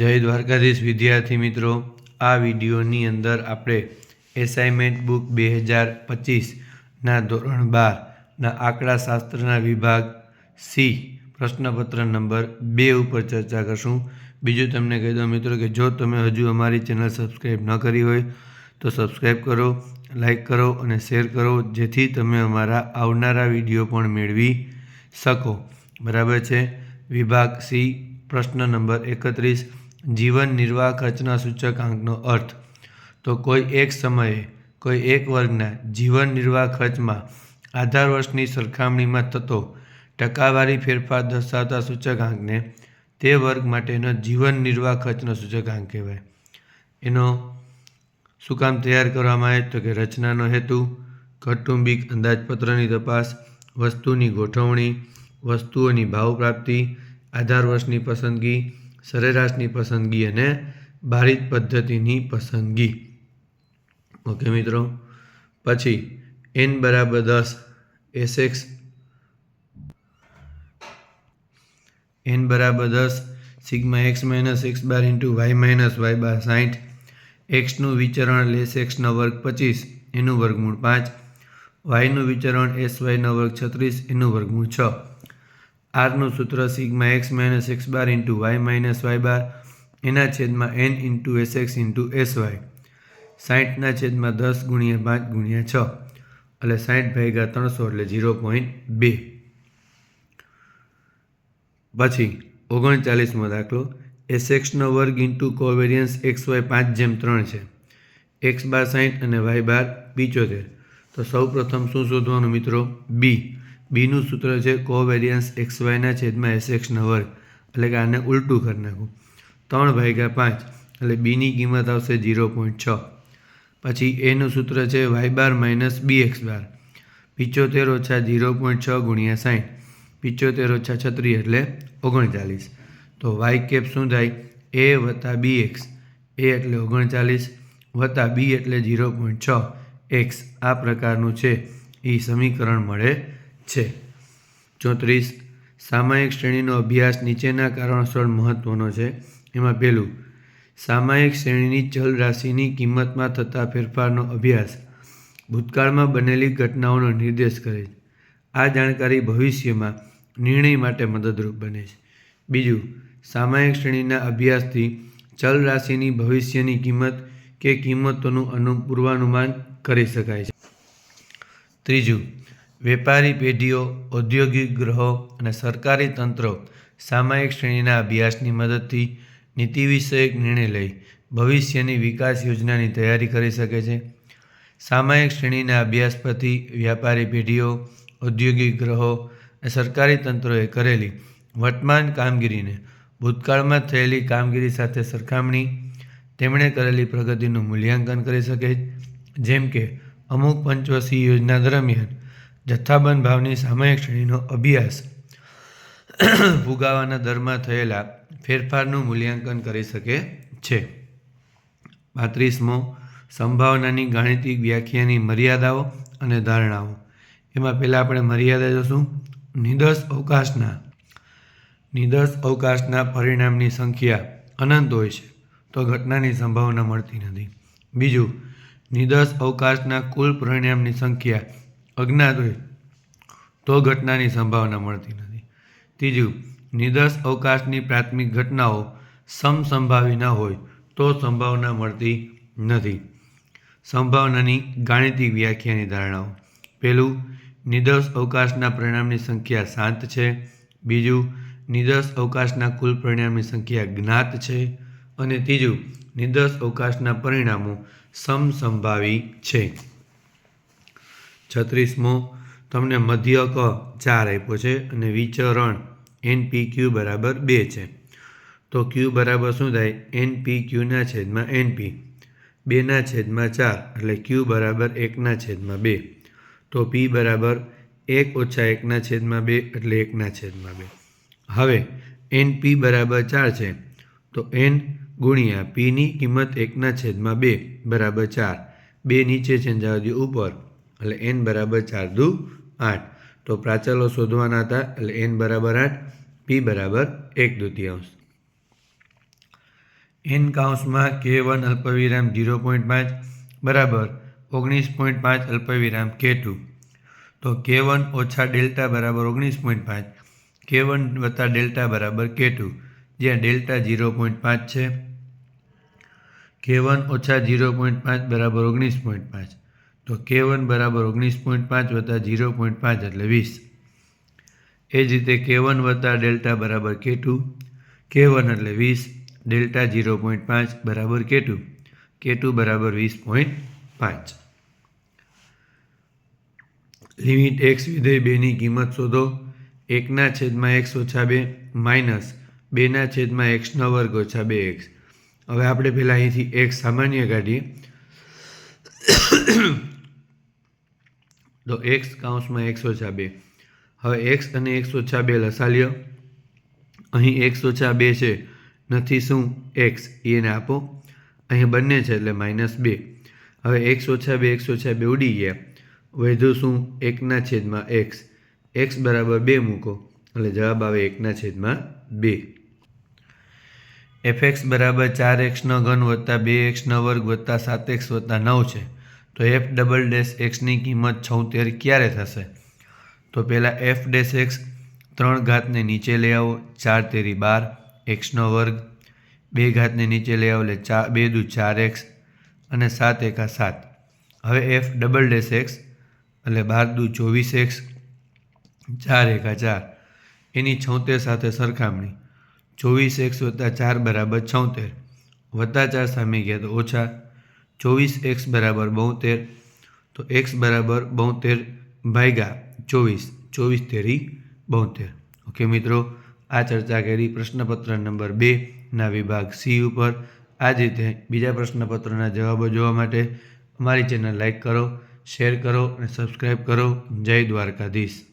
જય દ્વારકાધીશ વિદ્યાર્થી મિત્રો, આ વિડીયોની અંદર આપણે એસાઇનમેન્ટ બુક બે હજાર પચીસના ધોરણ બારના આંકડાશાસ્ત્રના વિભાગ સી પ્રશ્નપત્ર નંબર બે ઉપર ચર્ચા કરશું. બીજું તમને કહી દઉં મિત્રો કે જો તમે હજુ અમારી ચેનલ સબસ્ક્રાઈબ ન કરી હોય તો સબસ્ક્રાઈબ કરો લાઈક કરો અને શેર કરો, જેથી તમે અમારા આવનારા વીડિયો પણ મેળવી શકો. બરાબર છે? વિભાગ સી પ્રશ્ન નંબર એકત્રીસ જીવન નિર્વાહ ખર્ચના સૂચકાંકનો અર્થ. તો કોઈ એક સમયે, કોઈ એક વર્ગના જીવન નિર્વાહ ખર્ચમાં આધાર વર્ષની સરખામણીમાં થતો ટકાવારી ફેરફાર દર્શાવતા સૂચકાંકને તે વર્ગ માટેનો જીવન નિર્વાહ ખર્ચનો સૂચકાંક કહેવાય. એનો શું કામ તૈયાર કરવામાં આવે? તો કે રચનાનો હેતુ, કૌટુંબિક અંદાજપત્રની તપાસ, વસ્તુની ગોઠવણી, વસ્તુઓની ભાવ પ્રાપ્તિ આધાર વર્ષની પસંદગી સરેરાશની પસંદગી અને ભારિત પદ્ધતિની પસંદગી. ઓકે મિત્રો, પછી એન બરાબર દસ એસએક્સ એન બરાબર દસ, sigma X minus X bar into Y minus Y bar સાઠ એક્સનું વિચરણ લેસ એક્સનો વર્ગ પચીસ, એનું વર્ગમૂળ પાંચ વાયનું વિચરણ એસ વાયનો વર્ગ છત્રીસ, એનું વર્ગમૂળ છ. આરનું સૂત્ર sigma X minus X bar into Y minus Y bar, એના છેદમાં N into S X into S Y. સાઠના છેદમાં દસ ગુણ્યા પાંચ ગુણ્યા છ, એટલે સાઠ ભાગ્યા ત્રણસો એટલે ઝીરો પોઈન્ટ બે. પછી ઓગણચાલીસમો દાખલો. એસ એક્સનો વર્ગ ઇન્ટુ કોવેરિયન્સ એક્સ વાય પાંચ જેમ ત્રણ છે. એક્સ બાર સાઠ અને વાય બાર પિચોતેર. તો સૌ પ્રથમ શું શોધવાનું મિત્રો? બી. બીનું સૂત્ર છે કોવેરિયન્સ એક્સ વાયના છેદમાં એસ એક્સનો વર્ગ. એટલે કે આને ઉલટું કરી નાખું. ત્રણ ભાગ્યા પાંચ, એટલે બીની કિંમત આવશે ઝીરો પોઈન્ટ છ. પછી એનું સૂત્ર છે Y bar minus B X bar. પિચોતેર ઓછા ઝીરો પોઈન્ટ છ ગુણ્યા સાઠ પિચોતેર ઓછા છત્રીસ એટલે ઓગણચાલીસ. તો વાય કેપ શું થાય? એ વત્તા બી એક્સ એ એટલે ઓગણચાલીસ, વત્તા બી એટલે ઝીરો પોઈન્ટ છ એક્સ આ પ્રકારનું છે. એ સમીકરણ મળે છે. ચોત્રીસ, સામાયિક શ્રેણીનો અભ્યાસ નીચેના કારણોસર મહત્ત્વનો છે. એમાં પહેલું, સામાયિક શ્રેણીની ચલ રાશિની કિંમતમાં થતા ફેરફારનો અભ્યાસ ભૂતકાળમાં બનેલી ઘટનાઓનો નિર્દેશ કરે છે. આ જાણકારી ભવિષ્યમાં નિર્ણય માટે મદદરૂપ બને છે. બીજું, સામાયિક શ્રેણીના અભ્યાસથી ચલ રાશિની ભવિષ્યની કિંમત કે કિંમતોનું અનુ પૂર્વાનુમાન કરી શકાય છે. ત્રીજું વેપારી પેઢીઓ, ઔદ્યોગિક ગ્રહો અને સરકારી તંત્રો સામાયિક શ્રેણીના અભ્યાસની મદદથી નીતિ વિષયક નિર્ણય લઈ ભવિષ્યની વિકાસ યોજનાની તૈયારી કરી શકે છે. સામાયિક શ્રેણીના અભ્યાસ પરથી વ્યાપારી પેઢીઓ, ઔદ્યોગિક ગ્રહો અને સરકારી તંત્રોએ કરેલી વર્તમાન કામગીરીને ભૂતકાળમાં થયેલી કામગીરી સાથે સરખામણી, તેમણે કરેલી પ્રગતિનું મૂલ્યાંકન કરી શકે જેમ કે, અમુક પંચવર્ષીય યોજના દરમિયાન જથ્થાબંધ ભાવની સામાયિક શ્રેણીનો અભ્યાસ ફુગાવાના દરમાં થયેલા ફેરફારનું મૂલ્યાંકન કરી શકે છે. પાંત્રીસમો, સંભાવનાની ગાણિતિક વ્યાખ્યાની મર્યાદાઓ અને ધારણાઓ. એમાં પહેલાં આપણે મર્યાદા જોશું. નિદર્શ અવકાશના નિદર્શ અવકાશના પરિણામની સંખ્યા અનંત હોય છે, તો ઘટનાની સંભાવના મળતી નથી. બીજું, નિદર્શ અવકાશના કુલ પરિણામની સંખ્યા અજ્ઞાત હોય, તો ઘટનાની સંભાવના મળતી નથી. ત્રીજું, નિદર્શ અવકાશની પ્રાથમિક ઘટનાઓ સમસંભાવી ન હોય, તો સંભાવના મળતી નથી. સંભાવનાની ગાણિતિક વ્યાખ્યાની ધારણાઓ. પહેલું, નિદર્શ અવકાશના પરિણામની સંખ્યા શાંત છે. બીજું, નિદર્શ અવકાશના કુલ પરિણામની સંખ્યા જ્ઞાત છે. અને ત્રીજું, નિદર્શ અવકાશના પરિણામો સમસંભાવી છે. છત્રીસમો. તમને મધ્યક ચાર આપ્યો છે અને વિચરણ એન પી ક્યુ બરાબર બે છે. તો ક્યુ બરાબર શું થાય? એન પી ક્યુના છેદમાં એન પી બેના છેદમાં ચાર એટલે ક્યુ બરાબર એકના છેદમાં બે. તો પી બરાબર એક ઓછા એકના છેદમાં બે એટલે એકના છેદમાં બે. હવે એન પી બરાબર ચાર છે. તો એન ગુણ્યા પીની કિંમત એકના છેદમાં બે બરાબર ચાર. બે નીચે છે જવા ઉપર. એટલે એન બરાબર ચાર દુ આઠ. તો પ્રાચલો શોધવાના હતા, એટલે એન બરાબર આઠ પી બરાબર એક દ્વિતીયાંશ એન કાઉન્સમાં કે વન અલ્પવિરામ ઝીરો પોઈન્ટ પાંચ, બરાબર ઓગણીસ પોઈન્ટ પાંચ અલ્પવિરામ કે ટુ તો કે વન ઓછા ડેલ્ટા બરાબર ઓગણીસ પોઈન્ટ પાંચ કે વન વત્તા ડેલ્ટા બરાબર કે ટુ જ્યાં ડેલ્ટા ઝીરો પોઈન્ટ પાંચ છે. કે વન ઓછા ઝીરો પોઈન્ટ પાંચ બરાબર ઓગણીસ પોઈન્ટ પાંચ. તો કે વન બરાબર ઓગણીસ પોઈન્ટ પાંચ વત્તા ઝીરો પોઈન્ટ પાંચ એટલે વીસ. એ જ રીતે કે વન વત્તા ડેલ્ટા બરાબર કે ટુ કે વન એટલે વીસ. ડેલ્ટા ઝીરો પોઈન્ટ પાંચ બરાબર કે ટુ કે ટુ બરાબર વીસ પોઈન્ટ પાંચ. લિમિટ એક્સ વિધેય બેની કિંમત શોધો. એકના છેદમાં એક્સ ઓછા બે માઇનસ બેના છેદમાં એક્સનો વર્ગ ઓછા બે એક્સ. હવે આપણે પહેલાં અહીંથી એક્સ સામાન્ય કાઢીએ. તો એક્સ કાઉન્સમાં એક્સ ઓછા બે. હવે એક્સ અને એક્સ ઓછા બે લસાલ્યો અહીં એક્સ ઓછા બે છે, નથી શું? એક્સ એને આપો. અહીં બંને છે એટલે માઇનસ બે. હવે એક્સ ઓછા બે એક્સ ઓછા બે ઉડી ગયા. વધુ શું? એકના છેદમાં એક્સ એક્સ બરાબર બે મૂકો. એટલે જવાબ આવે એકના છેદમાં બે. એફ એક્સ બરાબર ચાર એક્સનો ઘન વત્તા બે એક્સનો વર્ગ વત્તા સાત એક્સ વત્તા નવ છે. તો એફ ડબલ ડેશ એક્સની કિંમત છોતેર ક્યારે થશે? તો પહેલાં એફ ડેશ એક્સ ત્રણ ઘાતને નીચે લઈ આવો, ચાર તેરી બાર એક્સનો વર્ગ, બે ઘાતને નીચે લઈ આવો એટલે ચાર બે દુ ચાર એક્સ અને સાત એકા સાત. હવે એફ ડબલ ડેશ એક્સ એટલે બાર દુ ચોવીસ એક્સ ચાર એકા ચાર. એની છોતેર સાથે સરખામણી. ચોવીસ એક્સ વત્તા ચાર બરાબર છોતેર. વત્તા ચાર સામે ગયા તો ઓછા ચોવીસ એક્સ બરાબર બોતેર. તો એક્સ બરાબર બોતેર ભાગ્યા ચોવીસ. ચોવીસ તેરી બોતેર. ઓકે મિત્રો, આ ચર્ચા કરી પ્રશ્નપત્ર નંબર બે ના વિભાગ સી ઉપર. આ જ રીતે બીજા પ્રશ્નપત્રના જવાબો જોવા માટે અમારી ચેનલ લાઈક કરો, શેર કરો અને સબસ્ક્રાઈબ કરો. જય દ્વારકાધીશ.